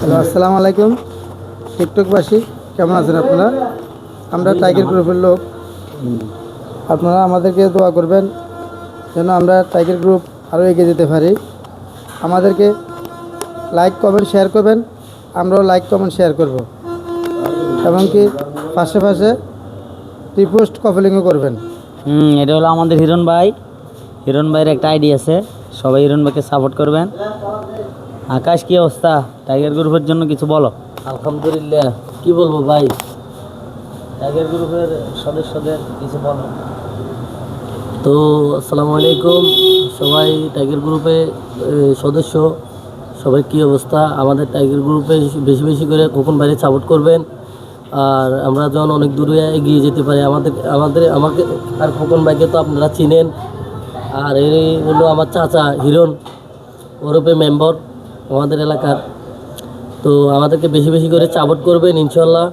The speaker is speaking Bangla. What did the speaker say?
হ্যালো, আসসালামু আলাইকুম। টিকটকবাসী, কেমন আছেন আপনারা? আমরা টাইগার গ্রুপের লোক। আপনারা আমাদেরকে দোয়া করবেন যেন আমরা টাইগার গ্রুপ আরও এগিয়ে যেতে পারি। আমাদেরকে লাইক, কমেন্ট, শেয়ার করবেন। আমরাও লাইক, কমেন্ট, শেয়ার করব। এমনকি পাশে পাশে রিপোস্ট কপলিংও করবেন। হুম, এটা হলো আমাদের হিরণ ভাই। হিরণ ভাইয়ের একটা আইডি আছে। সবাই হিরণ ভাইকে সাপোর্ট করবেন। আকাশ কি অবস্থা? টাইগার গ্রুপের জন্য কিছু বলো। আলহামদুলিল্লাহ। কি বলব ভাই? টাইগার গ্রুপের সদস্যদের কিছু বলো। তো আসসালামু আলাইকুম। সবাই টাইগার গ্রুপে সদস্য। সবাই কি অবস্থা? আমাদের টাইগার গ্রুপে বেশি বেশি করে কখন বাইরে সাপোর্ট করবেন। আর আমরা যখন অনেক দূরে এগিয়ে যেতে পারি আমাদের আমাদের আমাকে আর খোকন ভাইকে তো আপনারা চিনেন। আর এই হলো আমার চাচা হিরণ। ওরূপে মেম্বার আমাদের এলাকার। তো আমাদেরকে বেশি বেশি করে চাবট করবেন ইনশাল্লাহ।